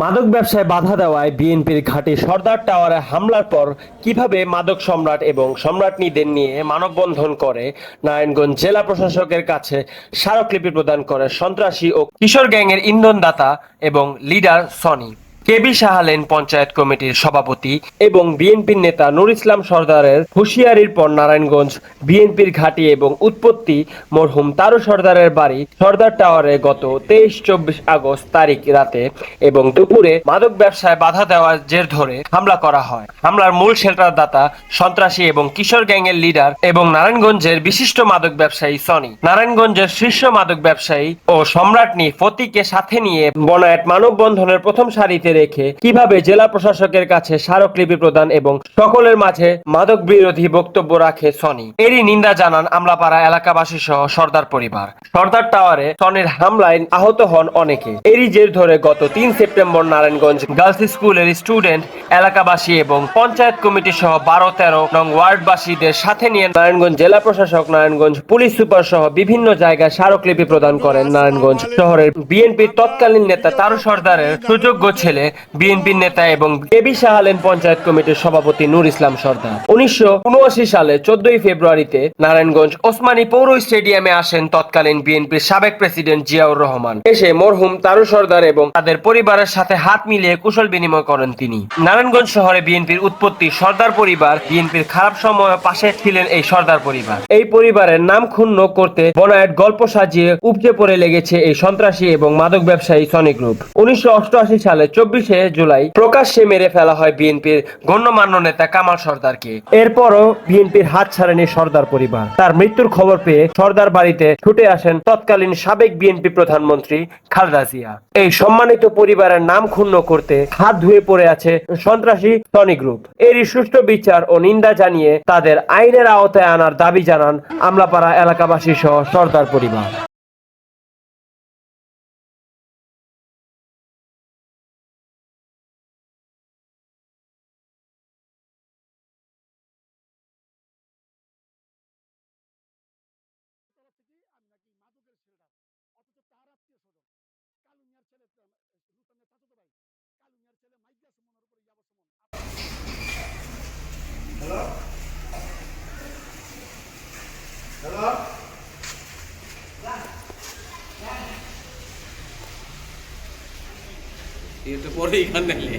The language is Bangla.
মাদক ব্যবসায় বাধা দেওয়ায় বিএনপির ঘাটে সর্দার টাওয়ারে হামলার পর কীভাবে মাদক সম্রাট এবং সম্রাটনীদের নিয়ে মানববন্ধন করে, নারায়ণগঞ্জ জেলা প্রশাসকের কাছে স্মারকলিপি প্রদান করে সন্ত্রাসী ও কিশোর গ্যাংয়ের ইন্ধনদাতা এবং লিডার সনি। কেবি সাহালেন পঞ্চায়েত কমিটির সভাপতি এবং বিএনপির নেতা নুর ইসলাম সর্দারের হুঁশিয়ারির পর নারায়ণগঞ্জ, বিএনপির ঘাঁটি এবং উৎপত্তি মরহুম তারু সর্দারের বাড়ি সর্দার টাওয়ারে গত তেইশ চব্বিশ আগস্ট তারিখ রাতে এবং দুপুরে মাদক ব্যবসায় বাধা দেওয়ার জের ধরে হামলা করা হয়। হামলার মূল শেল্টার দাতা সন্ত্রাসী এবং কিশোর গ্যাংয়ের লিডার এবং নারায়ণগঞ্জের বিশিষ্ট মাদক ব্যবসায়ী সনি। নারায়ণগঞ্জের শীর্ষ মাদক ব্যবসায়ী ও সম্রাটনী ফতিকে সাথে নিয়ে বনায়েট মানববন্ধনের প্রথম সারিতে রেখে কীভাবে জেলা প্রশাসকের কাছে স্মারকলিপি প্রদান এবং সকলের মাঝে মাদক বিরোধী বক্তব্য রাখে সনি। এরই নিন্দা জানান আমলাপাড়া এলাকাবাসী সহ সর্দার পরিবার। সর্দার টাওয়ারে সনির হামলায় আহত হন অনেকে। এরই জের ধরে গত তিন সেপ্টেম্বর নারায়ণগঞ্জ গার্লস স্কুলের স্টুডেন্ট, এলাকাবাসী এবং পঞ্চায়েত কমিটি সহ বারো, তেরো নং ওয়ার্ডবাসীদের সাথে নিয়ে নারায়ণগঞ্জ জেলা প্রশাসক, নারায়ণগঞ্জ পুলিশ সুপার সহ বিভিন্ন জায়গায় স্মারকলিপি প্রদান করেন নারায়ণগঞ্জ শহরের বিএনপির তৎকালীন নেতা তারু সর্দারের সুযোগ্য ছেলে বিএনপির নেতা এবং কেবি সাহালেন পঞ্চায়েত কমিটির সভাপতি নূর ইসলাম সর্দার। উনিশশো সালে চোদ্দই ফেব্রুয়ারিতে নারায়ণগঞ্জ ওসমানী পৌর স্টেডিয়ামে আসেন তৎকালীন বিএনপির সাবেক প্রেসিডেন্ট জিয়াউর রহমান। এসে মরহুম তারু সর্দার এবং তাদের পরিবারের সাথে হাত মিলিয়ে কুশল বিনিময় করেন তিনি। নারায়ণগঞ্জ শহরে বিএনপির উৎপত্তি, সর্দার পরিবার, বিএনপির খারাপ সময়ে পাশে ছিলেন এই সর্দার পরিবার। এই পরিবারের নাম ক্ষুণ্ণ করতে বনায়েট গল্প সাজিয়ে উপচে পড়ে লেগেছে এই সন্ত্রাসী এবং মাদক ব্যবসায়ী সনি গ্রুপ। উনিশশো অষ্টআশি সালে চব্বিশে জুলাই প্রকাশ্যে মেরে ফেলা হয় বিএনপির গণ্যমান্য নেতা কামাল সর্দারকে। এরপরও বিএনপির হাত ছাড়েনি সর্দার পরিবার। তার মৃত্যুর খবর পেয়ে সর্দার বাড়িতে ছুটে আসেন তৎকালীন সাবেক বিএনপি প্রধানমন্ত্রী খালেদা জিয়া। এই সম্মানিত পরিবারের নাম ক্ষুণ্ণ করতে হাত ধুয়ে পড়ে আছে সন্ত্রাসী টনি গ্রুপ। এরই সুষ্ঠু বিচার ও নিন্দা জানিয়ে তাদের আইনের আওতায় আনার দাবি জানান আমলাপাড়া এলাকাবাসী সহ সর্দার পরিবার। আত্মীয় স্বজন। কালু মিয়ার ছেলে তো, আহ, চাচাতো ভাই কালু মিয়ার ছেলে মাইজা সুমনের উপরে ইয়াবা সুমন। ये तो পরেই গান নাইলে